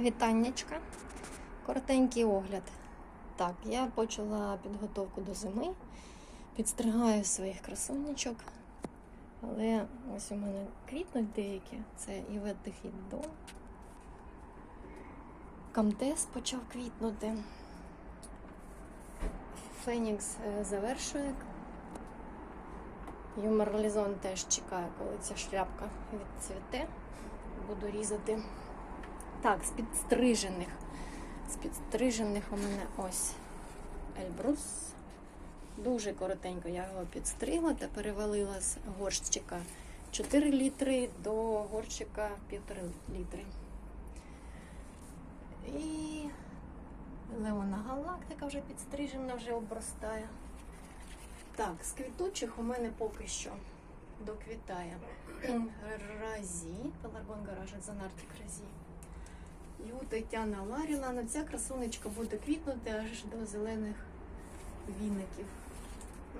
Вітаннячка. Коротенький огляд. Так, я почала підготовку до зими. Підстригаю своїх красунечок. Але ось у мене квітнуть деякі. Це Івет Дехіддо. Камтес почав квітнути. Фенікс е, завершує. Юморлізон теж чекає, коли ця шляпка відцвіте. Буду різати. Так, з підстрижених. З підстрижених у мене ось Ельбрус. Дуже коротенько я його підстригла та перевалила з горщика 4 літри до горщика 1,5 літри. І Леона Галактика вже підстрижена, вже обростає. Так, з квітучих у мене поки що доквітає Разі, Пеларгон Гараж, Занартик Разі. І у Тетяна Ларіна, ну ця красунечка буде квітнути аж до зелених віників.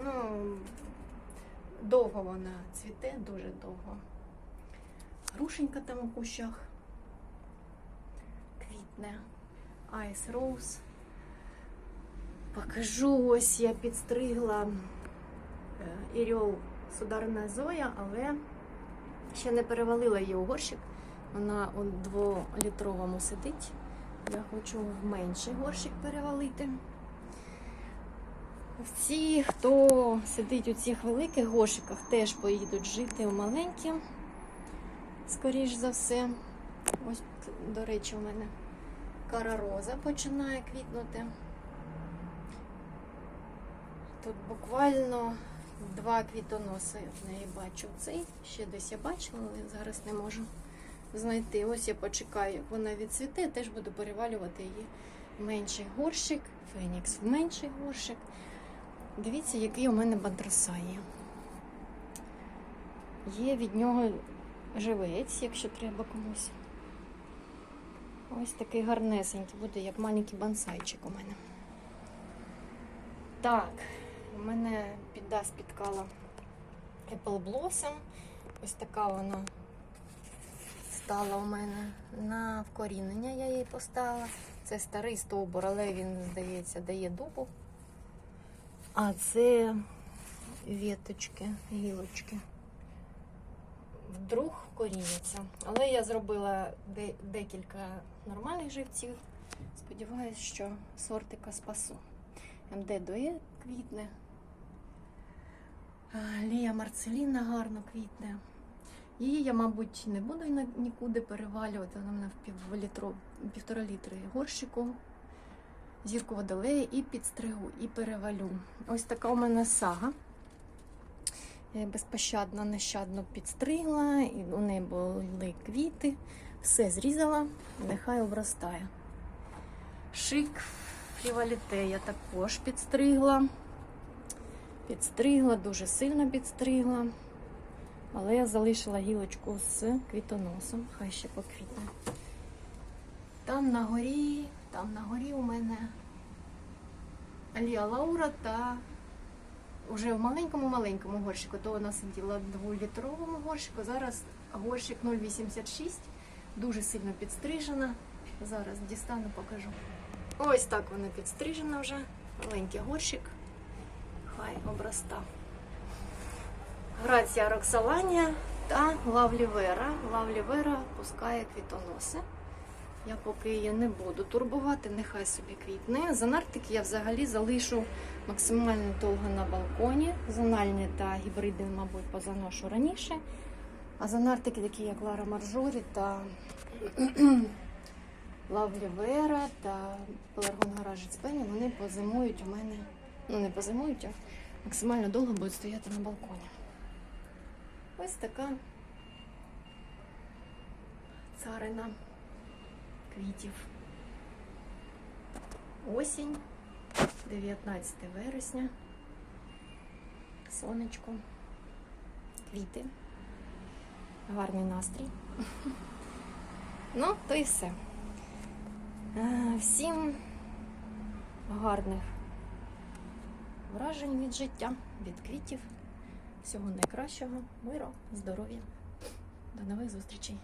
Ну, довго вона цвіте, дуже довго. Грушенька там у кущах квітне. Айс Роуз. Покажу, ось я підстригла е, Іріол Сударна Зоя, але ще не перевалила її у горщик. Вона у дволітровому сидить. Я хочу в менший горщик перевалити. Всі, хто сидить у цих великих горщиках, теж поїдуть жити у маленькі, скоріш за все. Ось, до речі, у мене кара роза починає квітнути. Тут буквально два квітоноси в неї бачу. Цей ще десь я бачила, але зараз не можу знайти. Ось я почекаю, як вона відцвіте, теж буду перевалювати її в менший горщик, фенікс в менший горщик. Дивіться, який у мене бантрасай є. Є від нього живець, якщо треба комусь. Ось такий гарнесенький буде, як маленький бонсайчик у мене. Так, у мене підда спіткала Apple Blossom. Ось така вона стала у мене на вкорінення, я її поставила. Це старий стовбур, але він, здається, дає дубу. А це віточки, гілочки. Вдруг вкоріняться. Але я зробила де- декілька нормальних живців. Сподіваюсь, що сортика спасу. МД Дуе квітне. Лія Марцеліна гарно квітне. Її я, мабуть, не буду нікуди перевалювати. Вона в мене в півлітро, півтора літри горщику. Зірку водолея і підстригу, і перевалю. Ось така у мене сага. Я безпощадно, нещадно підстригла, і у неї були квіти. Все зрізала, нехай обростає. Шик фріваліте я також підстригла. Підстригла, дуже сильно підстригла. Але я залишила гілочку з квітоносом, хай ще поквітне. Там на горі, там на горі у мене Алія Лаура та вже в маленькому-маленькому горщику, то вона сиділа в дволітровому горщику, зараз горщик 0,86, дуже сильно підстрижена. Зараз дістану, покажу. Ось так вона підстрижена вже. Маленький горщик. Хай оброста. Грація Роксаланія та Лавлівера. Лавлівера пускає квітоноси. Я поки її не буду турбувати, нехай собі квітне. Занартики я взагалі залишу максимально довго на балконі. Зональні та гібриди, мабуть, позаношу раніше. А занартики, такі як Лара Маржорі та Лавлівера та Пеларгон Гараж Спені, вони позимують у мене. Ну, не позимують, а максимально довго будуть стояти на балконі. Ось така царина квітів. Осінь, 19 вересня, сонечко, квіти, гарний настрій. Ну, то і все. Е, Всім гарних вражень від життя, від квітів. Всього найкращого, миру, здоров'я. До нових зустрічей!